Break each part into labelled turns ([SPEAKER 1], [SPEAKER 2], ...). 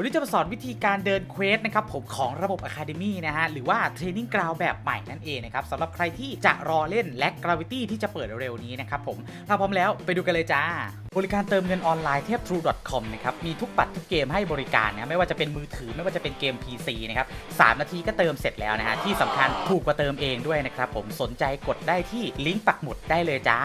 [SPEAKER 1] วันนี้จะมาสอนวิธีการเดินเควสนะครับผมของระบบ Academy นะฮะ หรือว่าเทรนนิ่งกราวแบบใหม่นั่นเองนะครับสำหรับใครที่จะรอเล่นและ Gravity ที่จะเปิดเร็วนี้นะครับผมถ้าพร้อมแล้วไปดูกันเลยจ้า บริการเติมเงินออนไลน์เทพ true.com นะครับ มีทุกบัตรทุกเกมให้บริการนะไม่ว่าจะเป็นมือถือไม่ว่าจะเป็นเกม PC นะครับ3นาทีก็เติมเสร็จแล้วนะฮะที่สำคัญถูกกว่าเติมเองด้วยนะครับผมสนใจกดได้ที่ลิงก์ปักหมุดได้เลยจ้า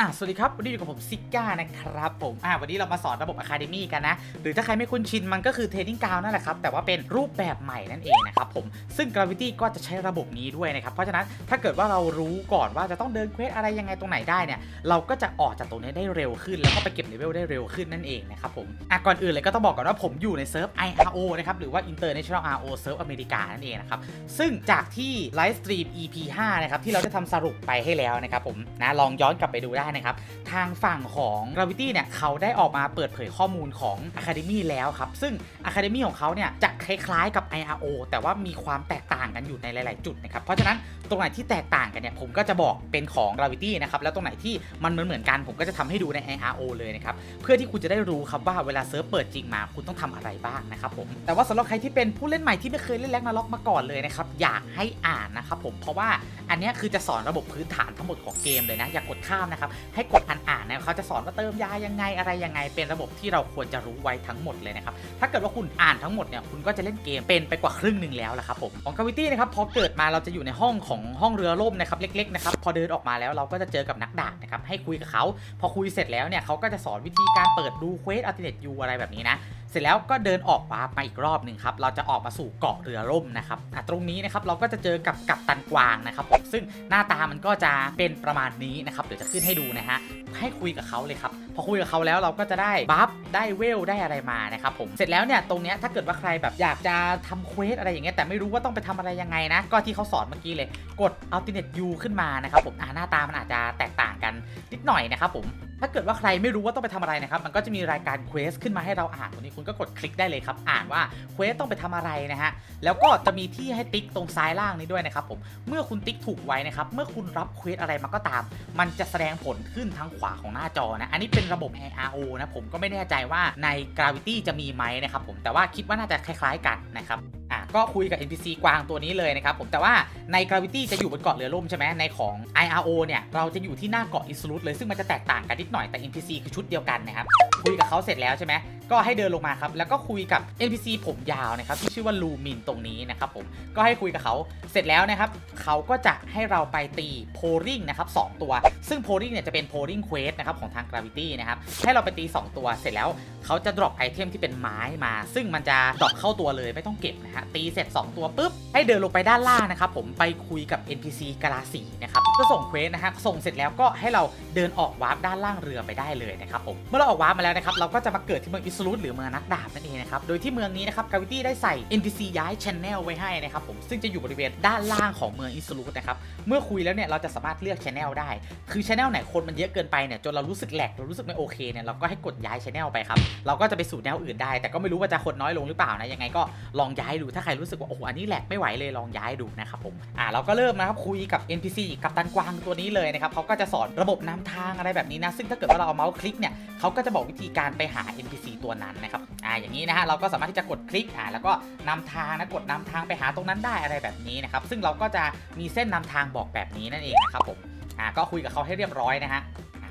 [SPEAKER 1] อะสวัสดีครับ วันนี้อยู่กับผมซิก้านะครับผมอะวันนี้เรามาสอนระบบ Academy กันนะ หรือถ้าใครไม่คุ้นชินมันก็คือเทรนนิ่งกราวนั่นแหละครับ แต่ว่าเป็นรูปแบบใหม่นั่นเองนะครับผม ซึ่ง Gravity ก็จะใช้ระบบนี้ด้วยนะครับ เพราะฉะนั้นถ้าเกิดว่าเรารู้ก่อนว่าจะต้องเดินเควสอะไรยังไงตรงไหนได้เนี่ย เราก็จะออกจากตรงนี้ได้เร็วขึ้น แล้วก็ไปเก็บเลเวลได้เร็วขึ้นนั่นเองนะครับผมอะก่อนอื่นเลยก็ต้องบอกก่อนว่าผมอยู่ในเซิร์ฟ IRO นะครับหรือว่า International RO เซิร์ฟอเมริกานั่นเองนะครับซึ่งจากที่ไลฟ์สตรีม EP 5นะครับที่เราได้ทำสรุปไปให้แล้วนะครับผมนะลองย้อนกลับไปดูได้นะครับทางฝั่งของ Gravity เนี่ยเขาได้ออกมาเปิดเผยข้อมูลของ Academy แล้วครับ ซึ่ง Academy ของเขาเนี่ยจะคล้ายๆกับ IRO แต่ว่ามีความแตกต่างกันอยู่ในหลาย ๆ จุดนะครับเพราะฉะนั้นตรงไหนที่แตกต่างกันเนี่ยผมก็จะบอกเป็นของ Gravity นะครับแล้วตรงไหนที่มันเหมือนเหมือนกัน ผมก็จะทำให้ดูใน IRO เลยนะครับเพื่อที่คุณจะได้รู้ครับว่าเวลาเซิร์ฟเปิดจริงมาคุณต้องทำอะไรบ้างนะครับผมแต่ว่าสำหรับใครที่เป็นผู้เล่นใหม่ที่ไม่เคยเล่นแล็กนาล็อกมาก่อนเลยนะครับอยากให้อ่านนะครับผมเพราะว่าอันนี้คือจะสอนระบบพื้นฐานทั้งหมดของเกมเลยนะอย่ากกดข้ามนะครับให้กดอ่านอ่านๆนะเขาจะสอนว่าเติมยายังไงอะไรยังไง เป็นระบบที่เราควรจะรู้ไว้ทั้งหมดเลยนะครับถ้าเกิดว่าคุณอ่านทั้งหมดเนี่ยคุณก็จะเล่นเกมเป็นไปกว่าครึ่งหนึ่งแล้วละครับผมของกาวิตี้นะครับพอเกิดมาเราจะอยู่ในห้องของห้องเรือล่มนะครับเล็กๆนะครับพอเดินออกมาแล้วเราก็จะเจอกับนักดาบนะครับให้คุยกับเขา พอคุยเสร็จแล้วเนี่ยเขาก็จะสอนวิธีการเปิดดูเควสอัลติเนตยูอะไรแบบนี้นะ สร็จแล้วก็เดินออกวาร์ปมาอีกรอบหนึ่งครับ เราจะออกมาสู่เกาะเรือร่มนะครับตรงนี้นะครับเราก็จะเจอกับกัปตันกวางนะครับผมซึ่งหน้าตามันก็จะเป็นประมาณนี้นะครับเดี๋ยวจะขึ้นให้ดูนะฮะให้คุยกับเขาเลยครับพอคุยกับเขาแล้วเราก็จะได้บัฟได้เวลได้อะไรมานะครับผมเสร็จแล้วเนี่ยตรงเนี้ยถ้าเกิดว่าใครแบบอยากจะทำเควสอะไรอย่างเงี้ยแต่ไม่รู้ว่าต้องไปทำอะไรยังไงนะ ก็ที่เขาสอนเมื่อกี้เลย กด Alternate U ขึ้นมานะครับผมอ่าหน้าตามันอาจจะแตกต่างกันนิดหน่อยนะครับผม ถ้าเกิดว่าใครไม่รู้ว่าต้องไปทำอะไรนะครับ มันก็จะมีรายการเควสขึ้นมาให้เราอ่านตรงนี้คุณก็กดคลิกได้เลยครับ อ่านว่าเควสต้องไปทำอะไรนะฮะ แล้วก็จะมีที่ให้ติ๊กตรงซ้ายล่างนี้ด้วยนะครับผม เมื่อคุณติ๊กถูกไว้นะครับ เมื่อคุณรับเควสอะไรมาก็ตาม มันจะแสดงผลขึ้นทางขวาของหน้าจอนะ อันนี้เป็นระบบ ARO นะผมก็ไม่แน่ใจว่าใน Gravity จะมีไหมนะครับผม แต่ว่าคิดว่าน่าจะคล้าย ๆ กันนะครับอ ก็คุยกับ NPC กวางตัวนี้เลยนะครับผมแต่ว่าใน Gravity จะอยู่บนเกาะเรือล่มใช่ไหมในของ IRO เนี่ยเราจะอยู่ที่หน้าเกาะอิสลูตเลยซึ่งมันจะแตกต่างกันนิดหน่อยแต่ NPC คือชุดเดียวกันนะครับคุยกับเขาเสร็จแล้วใช่ไหมก็ให้เดินลงมาครับ แล้วก็คุยกับ NPC ผมยาวนะครับที่ชื่อว่าลูมินตรงนี้นะครับผม ก็ให้คุยกับเขาเสร็จแล้วนะครับ เขาก็จะให้เราไปตีโพลิงนะครับสองตัว ซึ่งโพลิงเนี่ยจะเป็นโพลิงเควสนะครับของทาง Gravity นะครับ ให้เราไปตี 2 ตัว เสร็จแล้วเขาจะดรอปไอเทมที่เป็นไม้มา ซึ่งมันจะดรอปเข้าตัวเลยไม่ต้องเก็บนะฮะ ตีเสร็จ 2 ตัวปุ๊บ ให้เดินลงไปด้านล่างนะครับผมไปคุยกับ NPC กาลาสีนะครับก็ส่งเควสนะฮะ ส่งเสร็จแล้วก็ให้เราเดินออกวาร์ปด้านล่างเรือไปได้เลยนะครับผม เมื่อเราออกวาร์ปมาแล้วนะครับ เราก็จะมาเกิดที่เมืองอิสลูตหรือเมืองนักดาบนั่นเองนะครับ โดยที่เมืองนี้นะครับกาวิตี้ได้ใส่ NPC ย้าย Channel ไว้ให้นะครับผม ซึ่งจะอยู่บริเวณด้านล่างของเมืองอิสลูตนะครับ เมื่อคุยแล้วเนี่ยเราจะสามารถเลือก Channel ได้ คือ Channel ไหนคนมันเยอะเกินไปเนี่ยจนเรารู้สึกแหลกเรารู้สึกไม่โอเคเนี่ยเราก็ให้กดย้าย Channel ไปครับ เราก็จะไปสู่แนวอื่นได้ แต่ก็ไม่รู้ว่าจะคนน้อยลงหรือเปล่านะยังไงก็ลองย้ายดูถ้าใครรู้สึกว่าโอ้โหอันนี้แหลกไม่ไหวเลยลองย้ายดูนะครับผมอ่าเราก็เริ่มนะครับคุยกับ NPC กับตันกวางตัวนี้เลยนะครับเขาก็จะสอนระบบนำทางอะไรแบบนี้นะซึ่งถ้าเกิดว่าเราเอาเมาส์คลิกเนี่ยเขาก็จะบอกวิธีการไปหา NPC ตัวนั้นนะครับอ่าอย่างนี้นะฮะเราก็สามารถที่จะกดคลิกอ่าแล้วก็นำทางนะกดนำทางไปหาตรงนั้นได้อะไรแบบนี้นะครับซึ่งเราก็จะมีเส้นนำทางบอกแบบนี้นั่นเองนะครับผมอ่าก็คุยกับเขาให้เรียบร้อยนะฮะ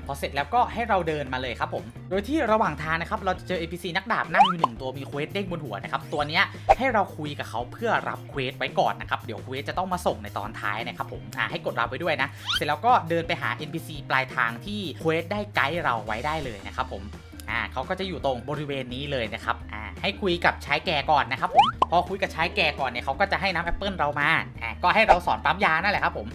[SPEAKER 1] พอเสร็จแล้วก็ให้เราเดินมาเลยครับผม โดยที่ระหว่างทางนะครับ เราจะเจอ NPC นักดาบนั่งอยู่หนึ่งตัวมีเควสเด้งบนหัวนะครับ ตัวนี้ให้เราคุยกับเขาเพื่อรับเควสไว้ก่อนนะครับ เดี๋ยวเควสจะต้องมาส่งในตอนท้ายนะครับผมอ่าให้กดรับไว้ด้วยนะ เสร็จแล้วก็เดินไปหา NPC ปลายทางที่เควสได้ไกด์เราไว้ได้เลยนะครับผม อ่าเขาก็จะอยู่ตรงบริเวณนี้เลยนะครับอ่าให้คุยกับชายแก่ก่อนนะครับผมพอคุยกับชายแก่ก่อนเนี่ยเขาก็จะให้น้ำแอปเปิลเรามาอ่าก็ให้เราสอนปั๊มยานั่นแหละครับผม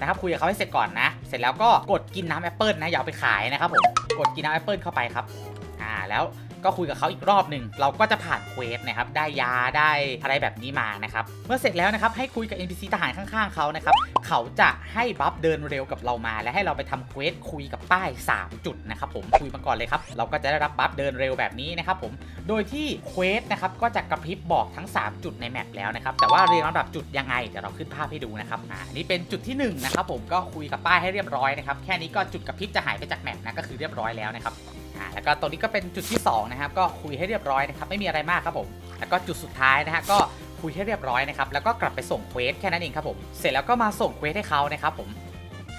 [SPEAKER 1] นะครับคุยกับเขาให้เสร็จก่อนนะ เสร็จแล้วก็กดกินน้ำแอปเปิลนะอย่าเอาไปขายนะครับผมกดกินน้ำแอปเปิลเข้าไปครับอ่าแล้ว ก็คุยกับเขาอีกรอบหนึ่งเราก็จะผ่านเควสนะครับได้ยาได้อะไรแบบนี้มานะครับเมื่อเสร็จแล้วนะครับให้คุยกับ NPC ทหารข้างๆเขานะครับเขาจะให้บัฟเดินเร็วกับเรามา และให้เราไปทำเควสคุยกับป้าย 3 จุดนะครับผมคุยมาก่อนเลยครับเราก็จะได้รับบัฟเดินเร็วแบบนี้นะครับผมโดยที่เควสนะครับก็จะกระพริบบอกทั้ง 3 จุดในแมปแล้วนะครับแต่ว่าเรียงลำดับจุดยังไงเดี๋ยวเราขึ้นภาพให้ดูนะครับอ่านนี่เป็นจุดที่1นะครับผมก็คุยกับป้ายให้เรียบร้อยนะครับแค่นี้ก็จุดกระพริบจะหายไปจากแมปนะก็คือเรียบร้อยแล้วนะครับ อ่าแล้วก็ตรงนี้ก็เป็นจุดที่2นะครับก็คุยให้เรียบร้อยนะครับไม่มีอะไรมากครับผมแล้วก็จุดสุดท้ายนะฮะก็คุยให้เรียบร้อยนะครับแล้วก็กลับไปส่งเควสแค่นั้นเองครับผมเสร็จแล้วก็มาส่งเควสให้เขานะครับผม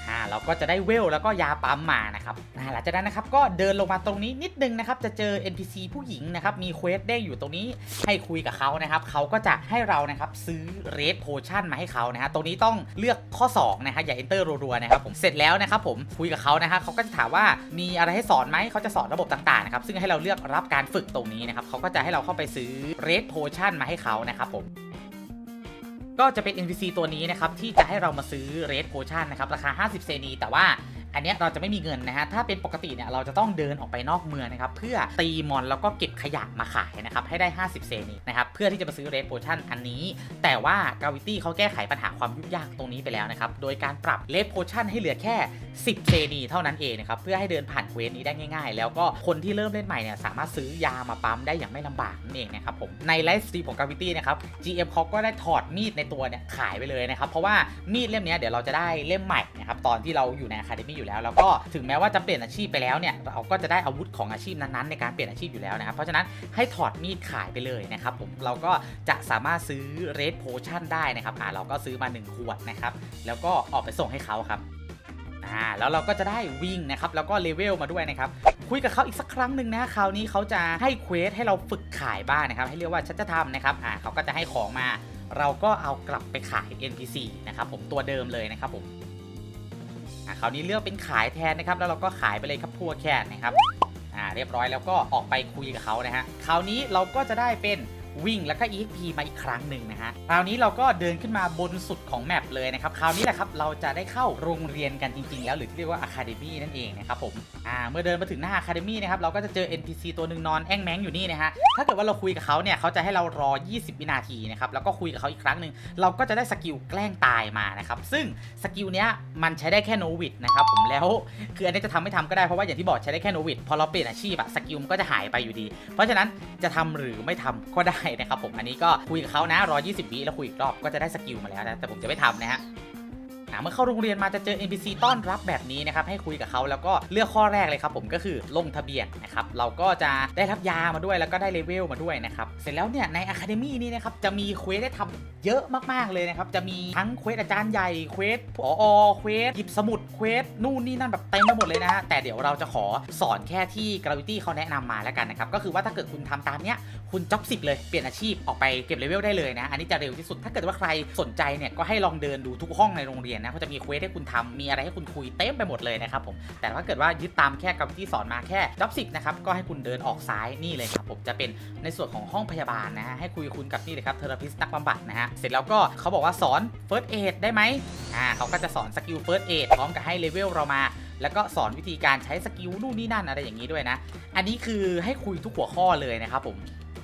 [SPEAKER 1] อ่าเราก็จะได้เวลแล้วก็ยาปั๊มมานะครับอ่าหลังจากนั้นนะครับก็เดินลงมาตรงนี้นิดนึงนะครับจะเจอ NPC ผู้หญิงนะครับมีเควสเด้งอยู่ตรงนี้ให้คุยกับเขานะครับเขาก็จะให้เรานะครับซื้อเรดโพชั่นมาให้เขานะฮะตรงนี้ต้องเลือกข้อ2นะฮะอย่า enter รัวๆนะครับผมเสร็จแล้วนะครับผมคุยกับเขานะฮะเขาก็จะถามว่ามีอะไรให้สอนไหมเขาจะสอนระบบต่างๆนะครับซึ่งให้เราเลือกรับการฝึกตรงนี้นะครับเขาก็จะให้เราเข้าไปซื้อเรดโพชั่นมาให้เขานะครับผม ก็จะเป็น NPC ตัวนี้นะครับที่จะให้เรามาซื้อ Red Potion นะครับราคา 50 เซนีแต่ว่า อันนี้เราจะไม่มีเงินนะฮะถ้าเป็นปกติเนี่ยเราจะต้องเดินออกไปนอกเมืองนะครับเพื่อตีมอนแล้วก็เก็บขยะมาขายนะครับให้ได้ 50 เซนีนะครับเพื่อที่จะมาซื้อ Red Potion อันนี้ แต่ว่า Gravity เขาแก้ไขปัญหาความยุ่งยากตรงนี้ไปแล้วนะครับโดยการปรับ Red Potion ให้เหลือแค่ 10 เซนีเท่านั้นเองนะครับเพื่อให้เดินผ่านเควสนี้ได้ง่าย ๆ แล้วก็คนที่เริ่มเล่นใหม่เนี่ยสามารถซื้อยามาปั๊มได้อย่างไม่ลำบากนั่นเองนะครับผมในไลฟ์สตรีมของ Gravity นะครับ GM เขาก็ได้ถอดมีดในตัวเนี่ยขายไปเลยนะครับเพราะว่ามีดเล่มเนี้เดี๋ยวเราจะได้เล่มใหม่นะครับตอนที่เราอยู่ใน Academy อยู่แล้ว แล้วก็ถึงแม้ว่าจะเปลี่ยนอาชีพไปแล้วเนี่ยเราก็จะได้อาวุธของอาชีพนั้นๆในการเปลี่ยนอาชีพอยู่แล้วนะครับเพราะฉะนั้นให้ถอดมีดขายไปเลยนะครับผมเราก็จะสามารถซื้อ Red Potion ได้นะครับอ่าเราก็ซื้อมา 1 ขวดนะครับแล้วก็ออกไปส่งให้เขาครับอ่าแล้วเราก็จะได้วิ่งนะครับแล้วก็เลเวลมาด้วยนะครับคุยกับเขาอีกสักครั้งหนึ่งนะคราวนี้เขาจะให้เควสให้เราฝึกขายบ้างนะครับให้เรียกว่าฉันจะทำนะครับอ่าเขาก็จะให้ของมา เราก็เอากลับไปขาย NPC นะครับผมตัวเดิมเลยนะครับผม อะคราวนี้เลือกเป็นขายแทนนะครับ แล้วเราก็ขายไปเลยครับพัวแค่นะครับอ่าเรียบร้อยแล้วก็ออกไปคุยกับเขานะฮะคราวนี้เราก็จะได้เป็น วิ่งแล้วก็ EXP มาอีกครั้งหนึ่งนะฮะ คราวนี้เราก็เดินขึ้นมาบนสุดของแมปเลยนะครับ คราวนี้แหละครับเราจะได้เข้าโรงเรียนกันจริง ๆ แล้วหรือที่เรียกว่า Academy นั่นเองนะครับผม อ่า เมื่อเดินมาถึงหน้า Academy นะครับเราก็จะเจอ NPC ตัวหนึ่งนอนแอ่งแมงอยู่นี่นะฮะ ถ้าเกิดว่าเราคุยกับเขาเนี่ยเขาจะให้เรารอ 20 วินาทีนะครับแล้วก็คุยกับเขาอีกครั้งหนึ่งเราก็จะได้สกิลแกล้งตายมานะครับซึ่งสกิลเนี้ยมันใช้ได้แค่โนวิดนะครับผมแล้วคืออันนี้จะทำไม่ทำก็ได้เพราะว่าอย่างที่บอกใช้ได้แค่โนวิดพอเราเปลี่ยนอาชีพอะสกิลมันก็จะหายไปอยู่ดี เพราะฉะนั้นจะทำหรือไม่ทำก็ได้นะครับผมอันนี้ก็คุยกับเขานะรอ20วิแล้วคุยอีกรอบก็จะได้สกิลมาแล้วนะแต่ผมจะไม่ทำนะฮะ เมื่อเข้าโรงเรียนมาจะเจอ NPC ต้อนรับแบบนี้นะครับให้คุยกับเขาแล้วก็เลือกข้อแรกเลยครับผมก็คือลงทะเบียนนะครับเราก็จะได้รับยามาด้วยแล้วก็ได้เลเวลมาด้วยนะครับเสร็จแล้วเนี่ยใน Academy นี่นะครับจะมีเควสได้ทำเยอะมากๆเลยนะครับจะมีทั้งเควสอาจารย์ใหญ่เควสผอเควสหยิบสมุดเควสนู่นนี่นั่นแบบเต็มไปหมดเลยนะฮะแต่เดี๋ยวเราจะขอสอนแค่ที่ Gravity เขาแนะนำมาแล้วกันนะครับก็คือว่าถ้าเกิดคุณทำตามเนี้ยคุณจ็อบสิบเลยเปลี่ยนอาชีพออกไปเก็บเลเวลได้เลยนะอันนี้จะเร็วที่สุดถ้าเกิดว่าใครสนใจเนี่ยก็ให้ลองเดินดูทุกห้องในโรงเรียนนะเขาจะมีเควสให้คุณทำมีอะไรให้คุณคุยเต็มไปหมดเลยนะครับผมแต่ถ้าเกิดว่ายึดตามแค่กับที่สอนมาแค่จ็อบสิบนะครับก็ให้คุณเดินออกซ้ายนี่เลยครับผมจะเป็นในส่วนของห้องพยาบาลนะฮะให้คุยคุณกับนี่เลยครับเทอราพิสนักบำบัดนะฮะเสร็จแล้วก็เขาบอกว่าสอนเฟิร์สเอดได้ไหมอ่าเขาก็จะสอนสกิลเฟิร์สเอดพร้อมกับให้เลเวลเรามาแล้วก็สอนวิธีการใช้สกิลนู่นนี่นั่นอะไรอย่างนี้ด้วยนะ อันนี้คือให้คุยทุกหัวข้อเลยนะครับผม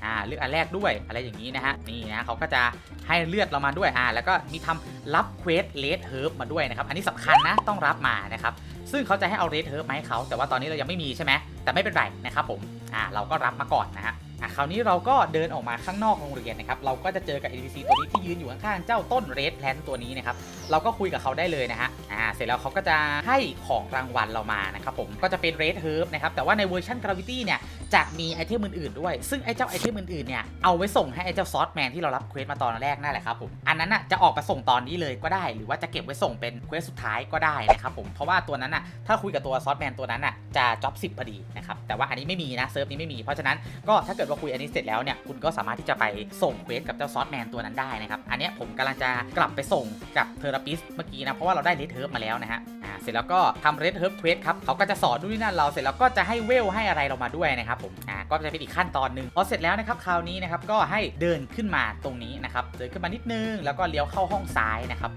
[SPEAKER 1] อ่าเลือกอันแรกด้วยอะไรอย่างนี้นะฮะนี่นะเขาก็จะให้เลือดเรามาด้วยอ่าแล้วก็มีทำรับเควสเลดเฮิร์บมาด้วยนะครับอันนี้สำคัญนะต้องรับมานะครับซึ่งเขาจะให้เอาเลดเฮิร์บมาให้เขาแต่ว่าตอนนี้เรายังไม่มีใช่ไหมแต่ไม่เป็นไรนะครับผมอ่าเราก็รับมาก่อนนะฮะอะคราวนี้เราก็เดินออกมาข้างนอกโรงเรียนนะครับ เราก็จะเจอกับ NPC ตัวนี้ที่ยืนอยู่ข้างๆ เจ้าต้นเรดแลนตัวนี้นะครับ เราก็คุยกับเขาได้เลยนะฮะ อ่า เสร็จแล้วเขาก็จะให้ของรางวัลเรามานะครับผม ก็จะเป็นเรดเฮิร์บนะครับ แต่ว่าในเวอร์ชัน Gravity เนี่ย จะมีไอเทมอื่นๆด้วย ซึ่งไอเจ้าไอเทมอื่นๆเนี่ยเอาไว้ส่งให้ไอเจ้าซอสแมนที่เรารับเควสมาตอนแรกนั่นแหละครับผมอันนั้นน่ะจะออกมาส่งตอนนี้เลยก็ได้ หรือว่าจะเก็บไว้ส่งเป็นเควสสุดท้ายก็ได้นะครับผมเพราะว่าตัวนั้นน่ะถ้าคุยกับตัวซอสแมนตัวนั้นน่ะจะจ็อบสิบพอดีนะครับแต่ว่าอันนี้ไม่มีนะเซิร์ฟนี้ไม่มีเพราะฉะนั้นก็ถ้าเกิดว่าคุยอันนี้เสร็จแล้วเนี่ยคุณก็สามารถที่จะไปส่งเควสกับเจ้าซอสแมนตัวนั้นได้นะครับอันนี้ผมกำลังจะกลับไปส่งกับเทอราปิสเมื่อกี้นะเพราะว่าเราได้เลเฮิร์มาแล้วนะฮะอ เสร็จแล้วก็ทำเรดเฮิร์บเควสครับเขาก็จะสอนนู่นนี่นั่นเราเสร็จแล้วก็จะให้เวลให้อะไรเรามาด้วยนะครับผมอ่าก็จะเป็นอีกขั้นตอนหนึ่งพอเสร็จแล้วนะครับคราวนี้นะครับก็ให้เดินขึ้นมาตรงนี้นะครับเดินขึ้นมานิดนึง แล้วก็เลี้ยวเข้าห้องซ้ายนะครับ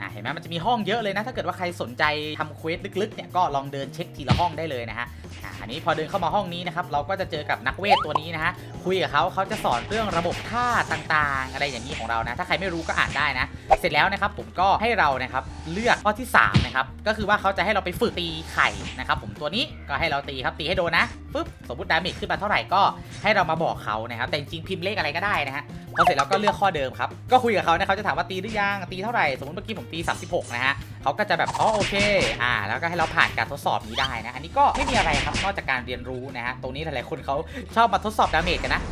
[SPEAKER 1] อะเห็นไหมมันจะมีห้องเยอะเลยนะ ถ้าเกิดว่าใครสนใจทำเควสลึกๆเนี่ยก็ลองเดินเช็คทีละห้องได้เลยนะฮะ อันนี้พอเดินเข้ามาห้องนี้นะครับเราก็จะเจอกับนักเวทตัวนี้นะฮะคุยกับเขาเขาจะสอนเรื่องระบบท่าต่างๆ อะไรอย่างนี้ของเรานะ ถ้าใครไม่รู้ก็อ่านได้นะ เสร็จแล้วนะครับผมก็ให้เรานะครับเลือกข้อที่3นะครับก็คือว่าเขาจะให้เราไปฝึกตีไข่นะครับผมตัวนี้ก็ให้เราตีครับตีให้โดนนะปึ๊บสมมติดาเมจขึ้นมาเท่าไหร่ก็ให้เรามาบอกเขานะครับแต่จริงพิมพ์เลขอะไรก็ได้นะฮะ พอเสร็จแล้วก็เลือกข้อเดิมครับ ก็คุยกับเขานะเขาจะถามว่าตีหรือยัง ตีเท่าไหร่ สมมติเมื่อกี้ผมตี 36 นะฮะเขาก็จะแบบ อ๋อโอเค อ่า แล้วก็ให้เราผ่านการทดสอบนี้ได้นะ อันนี้ก็ไม่มีอะไรครับ นอกจากการเรียนรู้นะฮะ ตรงนี้หลายๆคนเขาชอบมาทดสอบดาเมจกันนะ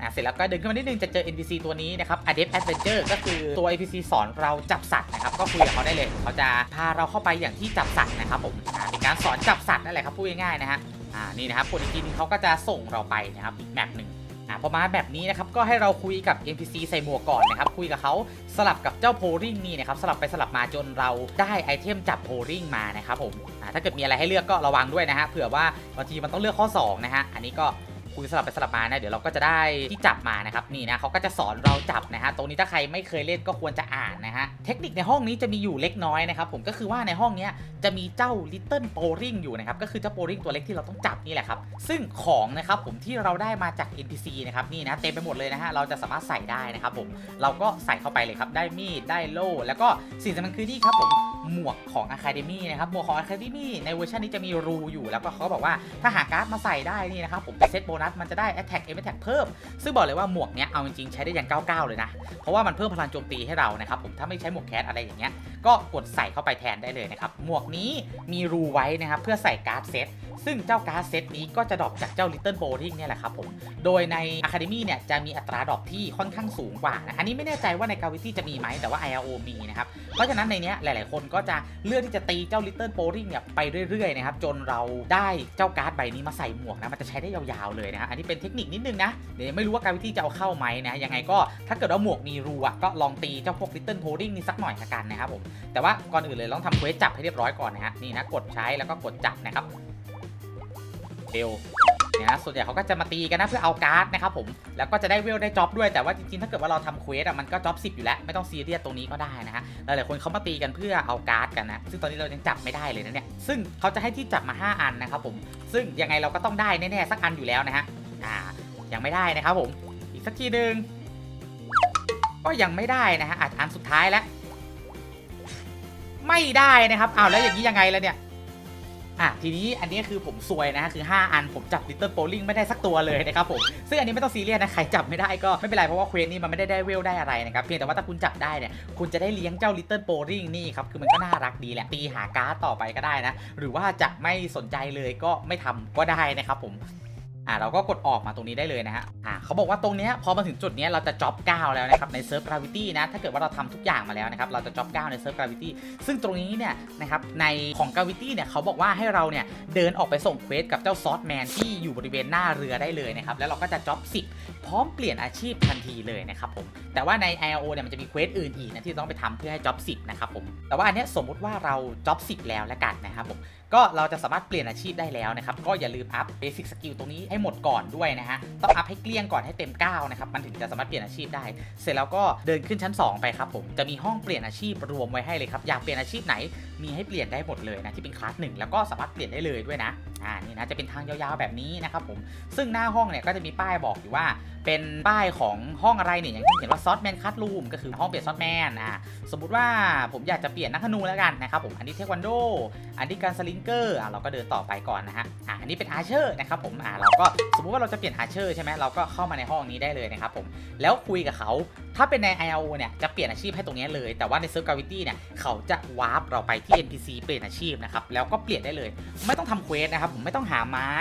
[SPEAKER 1] อะเสร็จแล้วก็เดินขึ้นมานิดนึงจะเจอ NPC ตัวนี้นะครับ Adept Adventure ก็คือตัว NPC สอนเราจับสัตว์นะครับ ก็คุยกับเขาได้เลย เขาจะพาเราเข้าไปอย่างที่จับสัตว์นะครับผมอ่าเป็นการสอนจับสัตว์นั่นแหละครับพูดง่ายๆนะฮะ อ่า นี่นะครับกดอีกทีนึงเขาก็จะส่งเราไปนะครับอีกแมปหนึ่ง อะพอมาแบบนี้นะครับก็ให้เราคุยกับ NPC ใส่หมวกก่อนนะครับคุยกับเขาสลับกับเจ้าโพลิงนี่นะครับสลับไปสลับมาจนเราได้ไอเทมจับโพลิงมานะครับผมอะถ้าเกิดมีอะไรให้เลือกก็ระวังด้วยนะฮะเผื่อว่าบางทีมันต้องเลือกข้อ2นะฮะอันนี้ก็ คุยสลับไปสลับมานะเดี๋ยวเราก็จะได้ที่จับมานะครับนี่นะเขาก็จะสอนเราจับนะฮะตรงนี้ถ้าใครไม่เคยเล่นก็ควรจะอ่านนะฮะเทคนิคในห้องนี้จะมีอยู่เล็กน้อยนะครับผมก็คือว่าในห้องนี้จะมีเจ้า Little p o r i n g อยู่นะครับก็คือเจ้า p o r i n g ตัวเล็กที่เราต้องจับนี่แหละครับซึ่งของนะครับผมที่เราได้มาจาก NPC นะครับนี่นะเต็มไปหมดเลยนะฮะเราจะสามารถใส่ได้นะครับผมเราก็ใส่เข้าไปเลยครับได้มีดได้โล่แล้วก็สิ่งสำคัญคือนี่ครับผม หมวกของ Academy นะครับหมวกของ Academy ในเวอร์ชันนี้จะมีรูอยู่แล้วก็เขาบอกว่าถ้าหาการ์ดมาใส่ได้นี่นะครับผมเป็นเซตโบนัสมันจะได้ Attack M Attack เพิ่ม ซึ่งบอกเลยว่าหมวกเนี้ยเอาจริงๆใช้ได้อย่าง99เลยนะ เพราะว่ามันเพิ่มพลังโจมตีให้เรานะครับผมถ้าไม่ใช้หมวกแคสอะไรอย่างเงี้ยก็กดใส่เข้าไปแทนได้เลยนะครับหมวกนี้มีรูไว้นะครับเพื่อใส่การ์ดเซต ซึ่งเจ้าการ์ดเซตนี้ก็จะดรอปจากเจ้า Little b o l i n g เนี่ยแหละครับผม โดยใน Academy เนี่ยจะมีอัตราดรอปที่ค่อนข้างสูงกว่านะ อันนี้ไม่แน่ใจว่าใน Gravity จะมีไหมแต่ว่า IRO มีนะครับ เพราะฉะนั้นในเนี้ยหลาย ๆ คนก็จะเลือกที่จะตีเจ้า Little b o l i n g เนี่ยไปเรื่อย ๆ นะครับ จนเราได้เจ้าการ์ดใบนี้มาใส่หมวกนะมันจะใช้ได้ยาว ๆ เลยนะฮะอันนี้เป็นเทคนิคนิดนึงนะเดี๋ยวไม่รู้ว่า Gravity จะเอาเข้าไหมนะยังไงก็ถ้าเกิดว่าหมวกมีรูอะก็ลองตีเจ้าพวก Little b o l i n g นี่สักหน่อยละกันนะครับผมแต่ว่าก่อนอื่นเลยต้องทำเควสจับให้เรียบร้อยก่อนนะฮะนี่นะกดใช้แล้วก็กดจับนะครับ เร็วเนี่ยนะส่วนใหญ่เขาก็จะมาตีกันนะเพื่อเอาการ์ดนะครับผมแล้วก็จะได้เวลได้จ็อบด้วยแต่ว่าจริงๆถ้าเกิดว่าเราทำเควสอะมันก็จ็อบ10อยู่แล้วไม่ต้องซีเรียสตรงนี้ก็ได้นะฮะหลายๆคนเขามาตีกันเพื่อเอาการ์ดกันนะซึ่งตอนนี้เรายังจับไม่ได้เลยนะเนี่ยซึ่งเขาจะให้ที่จับมา 5 อันนะครับผมซึ่งยังไงเราก็ต้องได้แน่ๆสักอันอยู่แล้วนะฮะอ่ายังไม่ได้นะครับผมอีกสักทีหนึ่งก็ยังไม่ได้นะฮะอาจอันสุดท้ายแล้ว ไม่ได้นะครับอ้าวแล้วอย่างนี้ยังไงล่ะเนี่ย อะทีนี้อันนี้คือผมซวยนะฮะคือ 5 อันผมจับลิตเติ้ลโปลิงไม่ได้สักตัวเลยนะครับผมซึ่งอันนี้ไม่ต้องซีเรียสนะใครจับไม่ได้ก็ไม่เป็นไรเพราะว่าเควสนี้มันไม่ได้ได้เวลได้อะไรนะครับเพียงแต่ว่าถ้าคุณจับได้เนี่ยคุณจะได้เลี้ยงเจ้าลิตเติ้ลโปลิงนี่ครับคือมันก็น่ารักดีแหละตีหาการ์ดต่อไปก็ได้นะ หรือว่าจะไม่สนใจเลยก็ไม่ทำก็ได้นะครับผม อ่าเราก็กดออกมาตรงนี้ได้เลยนะฮะอ่าเขาบอกว่าตรงเนี้ยพอมาถึงจุดเนี้ยเราจะจ็อบ9แล้วนะครับในเซิร์ฟ Gravity นะถ้าเกิดว่าเราทำทุกอย่างมาแล้วนะครับเราจะจ็อบ9ในเซิร์ฟ Gravity ซึ่งตรงนี้เนี่ยนะครับในของ Gravity เนี่ยเขาบอกว่าให้เราเนี่ยเดินออกไปส่งเควสกับเจ้าซอสแมนที่อยู่บริเวณหน้าเรือได้เลยนะครับแล้วเราก็จะจ็อบ10 พร้อมเปลี่ยนอาชีพทันทีเลยนะครับผมแต่ว่าใน IRO เนี่ยมันจะมีเควสอื่นอีกนะที่ต้องไปทำเพื่อให้จ็อบ10นะครับผมแต่ว่าอันเนี้ยสมมุติว่าเราจ็อบ10 แล้วแล้วกันนะครับผมก็เราจะสามารถเปลี่ยนอาชีพได้แล้วนะครับก็อย่าลืมอัพเบสิกสกิลตรงนี้ให้หมดก่อนด้วยนะฮะ ต้องอัพให้เกลี้ยงก่อนให้เต็ม9นะครับ มันถึงจะสามารถเปลี่ยนอาชีพได้ เสร็จแล้วก็เดินขึ้นชั้น 2 ไปครับผม จะมีห้องเปลี่ยนอาชีพรวมไว้ให้เลยครับ อยากเปลี่ยนอาชีพไหน มีให้เปลี่ยนได้หมดเลยนะที่เป็นคลาสหนึ่งแล้วก็สามารถเปลี่ยนได้เลยด้วยนะ อ่า นี่นะจะเป็นทางยาวๆแบบนี้นะครับผม ซึ่งหน้าห้องเนี่ยก็จะมีป้ายบอกอยู่ว่า เป็นป้ายของห้องอะไรเนี่ย อย่างที่เห็นว่าซอสแมนคัตรูมก็คือห้องเปลี่ยนซอสแมน อ่า สมมุติว่าผมอยากจะเปลี่ยนนักธนูแล้วกันนะครับผม อันนี้เทควันโด อันนี้การสลิงเกอร์ อะเราก็เดินต่อไปก่อนนะฮะ อะอันนี้เป็นอาร์เชอร์นะครับผม อ่าเราก็สมมุติว่าเราจะเปลี่ยนอาร์เชอร์ใช่ไหมเราก็เข้ามาในห้องนี้ได้เลยนะครับผมแล้วคุยกับเขาถ้าเป็นใน IRO เนี่ยจะเปลี่ยนอาชีพให้ตรงนี้เลย แต่ว่าในเซิร์ฟกาวิตี้เนี่ยเขาจะวาร์ปเราไปที่ NPC เปลี่ยนอาชีพนะครับแล้วก็เปลี่ยนได้เลย ไม่ต้องทำเควสนะครับผมไม่ต้องหาไม้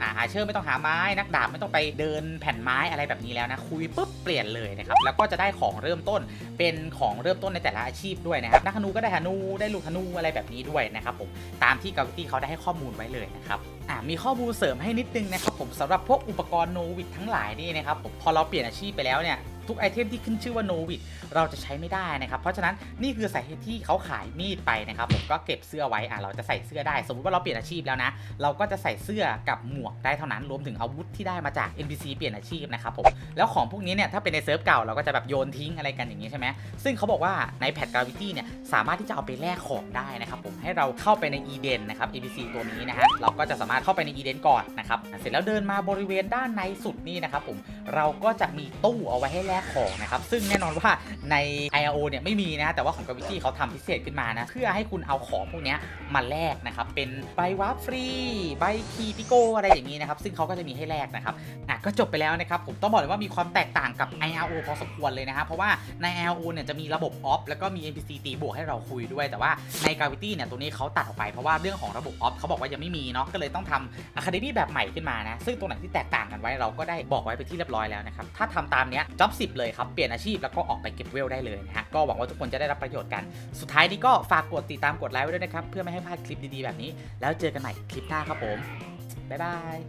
[SPEAKER 1] อ่าอาร์เชอร์ไม่ต้องหาไม้ นักดาบไม่ต้องไปเดินแผ่นไม้อะไรแบบนี้แล้วนะคุยปุ๊บเปลี่ยนเลยนะครับแล้วก็จะได้ของเริ่มต้นเป็นของเริ่มต้นในแต่ละอาชีพด้วยนะครับนักธนูก็ได้ธนูได้ลูกธนูอะไรแบบนี้ด้วยนะครับผมตามที่กาวิตี้เขาได้ให้ข้อมูลไว้เลยนะครับ อ่ามีข้อมูลเสริมให้นิดนึงนะครับผมสำหรับพวกอุปกรณ์โนวิดทั้งหลายนี่นะครับผมพอเราเปลี่ยนอาชีพไปแล้วเนี่ย ทุกไอเทมที่ขึ้นชื่อว่าโนวิดเราจะใช้ไม่ได้นะครับเพราะฉะนั้นนี่คือสาเหตุที่เขาขายมีดไปนะครับผมก็เก็บเสื้อไว้อะเราจะใส่เสื้อได้ สมมติว่าเราเปลี่ยนอาชีพแล้วนะ เราก็จะใส่เสื้อกับหมวกได้เท่านั้นรวมถึงอาวุธที่ได้มาจาก NPC เปลี่ยนอาชีพนะครับผมแล้วของพวกนี้เนี่ยถ้าเป็นในเซิร์ฟเก่าเราก็จะแบบโยนทิ้งอะไรกันอย่างนี้ใช่ไหมซึ่งเขาบอกว่าในแพทกราวิตี้เนี่ยสามารถที่จะเอาไปแลกของได้นะครับผมให้เราเข้าไปใน Eden นนะครับ NPC ตัวนี้นะฮะเราก็จะสามารถเข้าไปใน Eden ก่อนนะครับเสร็จแล้วเดินมาบริเวณด้านในสุดนี่นะครับผมเราก็จะมีตู้เอาไว้ให้แลกกของนะครับ ซึ่งแน่นอนว่าใน IRO เนี่ยไม่มีนะ แต่ว่าของ Gravity เขาทำพิเศษขึ้นมานะ เพื่อให้คุณเอาของพวกนี้มาแลกนะครับ เป็นใบวาร์ฟรี ใบคีปิโกอะไรอย่างนี้นะครับ ซึ่งเขาก็จะมีให้แลกนะครับ อะ ก็จบไปแล้วนะครับ ผมต้องบอกเลยว่ามีความแตกต่างกับ IRO พอสมควรเลยนะฮะเพราะว่าใน IRO เนี่ยจะมีระบบออฟแล้วก็มี NPC ตีบวกให้เราคุยด้วย แต่ว่าใน Gravity เนี่ยตัวนี้เขาตัดออกไปเพราะว่าเรื่องของระบบออฟเขาบอกว่ายังไม่มีเนาะ ก็เลยต้องทำ Academy แบบใหม่ขึ้นมานะ ซึ่งตรงไหนที่แตกต่างกันไว้เราก็ได้บอกไว้ไปที่เรียบร้อยแล้วนะครับ ถ้าทำตามเนี้ยจ็อบ10 เลยครับ เปลี่ยนอาชีพแล้วก็ออกไปเก็บเวลได้เลยนะฮะ ก็หวังว่าทุกคนจะได้รับประโยชน์กัน สุดท้ายนี้ก็ฝากกดติดตามกดไลค์ไว้ด้วยนะครับ เพื่อไม่ให้พลาดคลิปดีๆแบบนี้ แล้วเจอกันใหม่คลิปหน้าครับผม บ๊ายบาย